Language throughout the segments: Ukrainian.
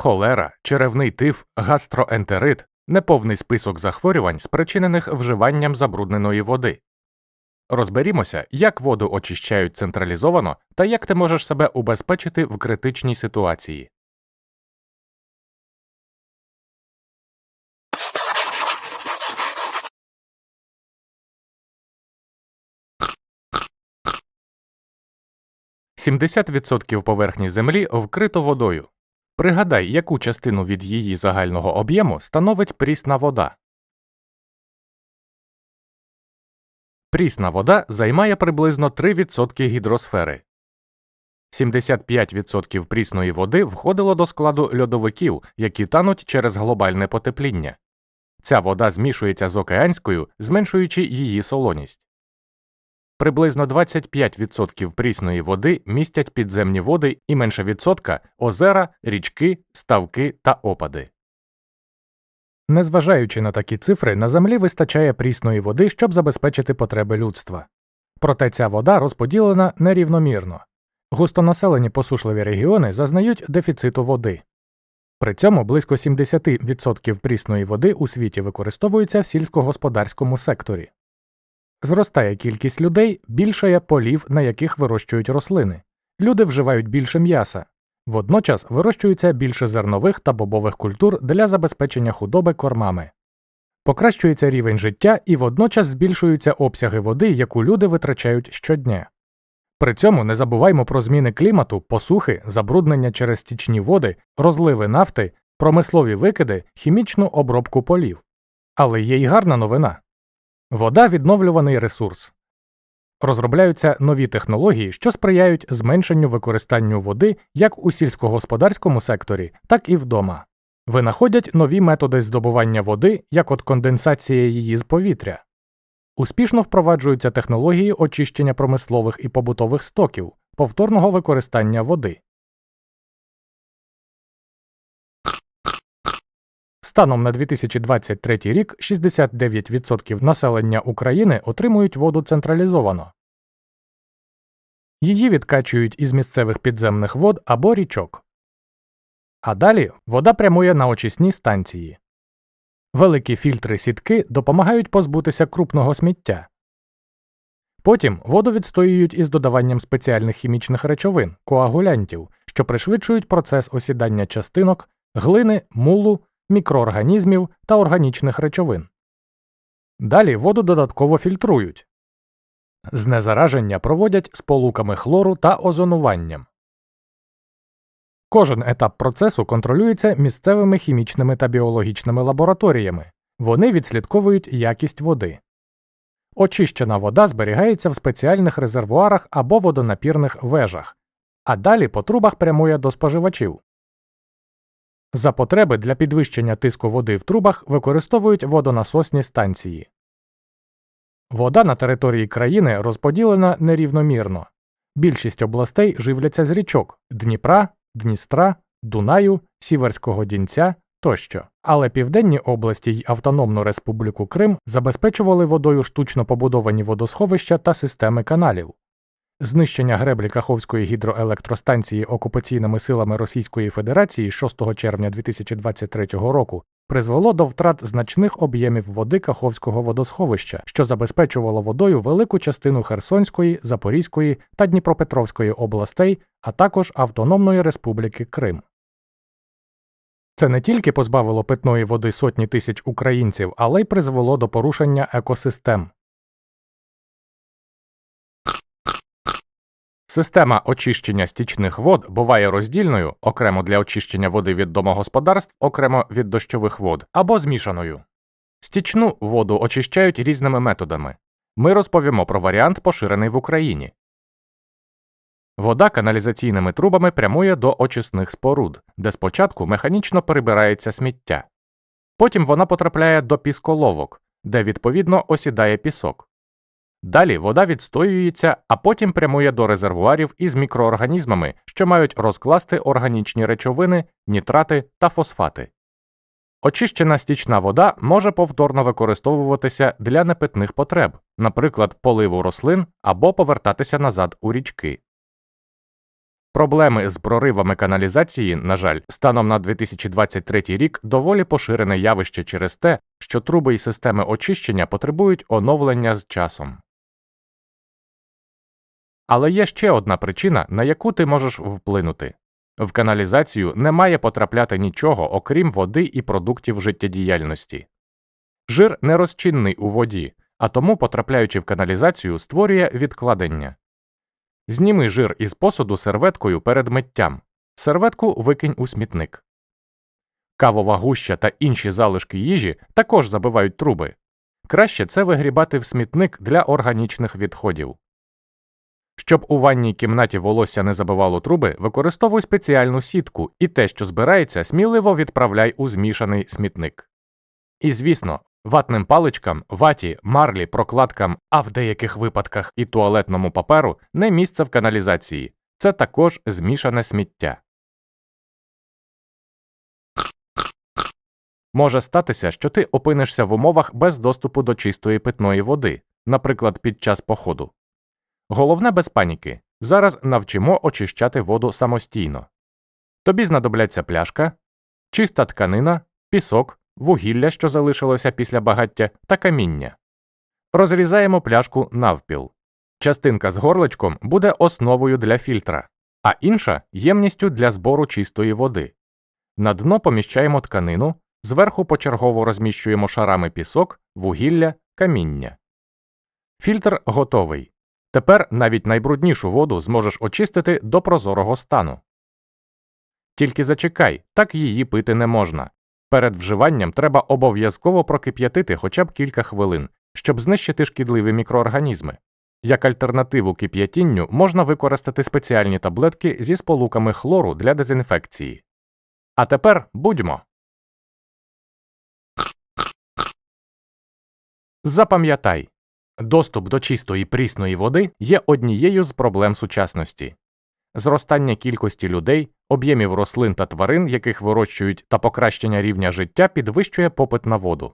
холера, черевний тиф, гастроентерит неповний список захворювань, спричинених вживанням забрудненої води. Розберімося, як воду очищають централізовано та як ти можеш себе убезпечити в критичній ситуації. Сімдесят поверхні землі вкрито водою. Пригадай, яку частину від її загального об'єму становить прісна вода. Прісна вода займає приблизно 3% гідросфери. 75% прісної води входило до складу льодовиків, які тануть через глобальне потепління. Ця вода змішується з океанською, зменшуючи її солоність. Приблизно 25% прісної води містять підземні води і менше відсотка озера, річки, ставки та опади. Незважаючи на такі цифри, на землі вистачає прісної води, щоб забезпечити потреби людства. Проте ця вода розподілена нерівномірно. Густонаселені посушливі регіони зазнають дефіциту води. При цьому близько 70% прісної води у світі використовується в сільськогосподарському секторі. Зростає кількість людей, більшає полів, на яких вирощують рослини. Люди вживають більше м'яса. Водночас вирощується більше зернових та бобових культур для забезпечення худоби кормами. Покращується рівень життя і водночас збільшуються обсяги води, яку люди витрачають щодня. При цьому не забуваймо про зміни клімату, посухи, забруднення через стічні води, розливи нафти, промислові викиди, хімічну обробку полів. Але є й гарна новина. Вода відновлюваний ресурс. Розробляються нові технології, що сприяють зменшенню використанню води як у сільськогосподарському секторі, так і вдома. Винаходять нові методи здобування води, як от конденсація її з повітря. Успішно впроваджуються технології очищення промислових і побутових стоків, повторного використання води. Станом на 2023 рік 69% населення України отримують воду централізовано. Її відкачують із місцевих підземних вод або річок. А далі вода прямує на очисні станції. Великі фільтри сітки допомагають позбутися крупного сміття. Потім воду відстоюють із додаванням спеціальних хімічних речовин, коагулянтів, що пришвидшують процес осідання частинок, глини, мулу, мікроорганізмів та органічних речовин. Далі воду додатково фільтрують. Знезараження проводять сполуками хлору та озонуванням. Кожен етап процесу контролюється місцевими хімічними та біологічними лабораторіями. Вони відслідковують якість води. Очищена вода зберігається в спеціальних резервуарах або водонапірних вежах, а далі по трубах прямує до споживачів. За потреби для підвищення тиску води в трубах використовують водонасосні станції. Вода на території країни розподілена нерівномірно. Більшість областей живляться з річок Дніпра, Дністра, Дунаю, Сіверського Дінця тощо. Але південні області й Автономну Республіку Крим забезпечували водою штучно побудовані водосховища та системи каналів. Знищення греблі Каховської гідроелектростанції окупаційними силами Російської Федерації 6 червня 2023 року призвело до втрат значних об'ємів води Каховського водосховища, що забезпечувало водою велику частину Херсонської, Запорізької та Дніпропетровської областей, а також Автономної Республіки Крим. Це не тільки позбавило питної води сотні тисяч українців, але й призвело до порушення екосистем. Система очищення стічних вод буває роздільною окремо для очищення води від домогосподарств, окремо від дощових вод або змішаною. Стічну воду очищають різними методами. Ми розповімо про варіант, поширений в Україні. Вода каналізаційними трубами прямує до очисних споруд, де спочатку механічно перебирається сміття. Потім вона потрапляє до пісколовок, де відповідно осідає пісок. Далі вода відстоюється, а потім прямує до резервуарів із мікроорганізмами, що мають розкласти органічні речовини, нітрати та фосфати. Очищена стічна вода може повторно використовуватися для непитних потреб, наприклад, поливу рослин або повертатися назад у річки. Проблеми з проривами каналізації, на жаль, станом на 2023 рік доволі поширене явище через те, що труби і системи очищення потребують оновлення з часом. Але є ще одна причина, на яку ти можеш вплинути. В каналізацію не має потрапляти нічого, окрім води і продуктів життєдіяльності. Жир нерозчинний у воді, а тому, потрапляючи в каналізацію, створює відкладення. Зніми жир із посуду серветкою перед миттям. Серветку викинь у смітник. Кавова гуща та інші залишки їжі також забивають труби. Краще це вигрібати в смітник для органічних відходів. Щоб у ванній кімнаті волосся не забивало труби, використовуй спеціальну сітку і те, що збирається, сміливо відправляй у змішаний смітник. І звісно, ватним паличкам, ваті, марлі, прокладкам, а в деяких випадках і туалетному паперу не місце в каналізації. Це також змішане сміття. Може статися, що ти опинишся в умовах без доступу до чистої питної води, наприклад, під час походу. Головне без паніки. Зараз навчимо очищати воду самостійно. Тобі знадобляться пляшка, чиста тканина, пісок, вугілля, що залишилося після багаття, та каміння. Розрізаємо пляшку навпіл. Частинка з горличком буде основою для фільтра, а інша ємністю для збору чистої води. На дно поміщаємо тканину, зверху почергово розміщуємо шарами пісок, вугілля, каміння. Фільтр готовий. Тепер навіть найбруднішу воду зможеш очистити до прозорого стану. Тільки зачекай, так її пити не можна. Перед вживанням треба обов'язково прокип'ятити хоча б кілька хвилин, щоб знищити шкідливі мікроорганізми. Як альтернативу кип'ятінню можна використати спеціальні таблетки зі сполуками хлору для дезінфекції. А тепер будьмо. Запам'ятай доступ до чистої прісної води є однією з проблем сучасності. Зростання кількості людей, об'ємів рослин та тварин, яких вирощують, та покращення рівня життя підвищує попит на воду.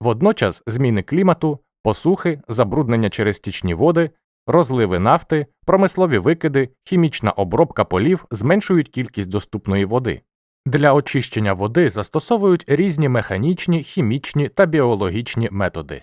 Водночас зміни клімату, посухи, забруднення через стічні води, розливи нафти, промислові викиди, хімічна обробка полів зменшують кількість доступної води. Для очищення води застосовують різні механічні, хімічні та біологічні методи.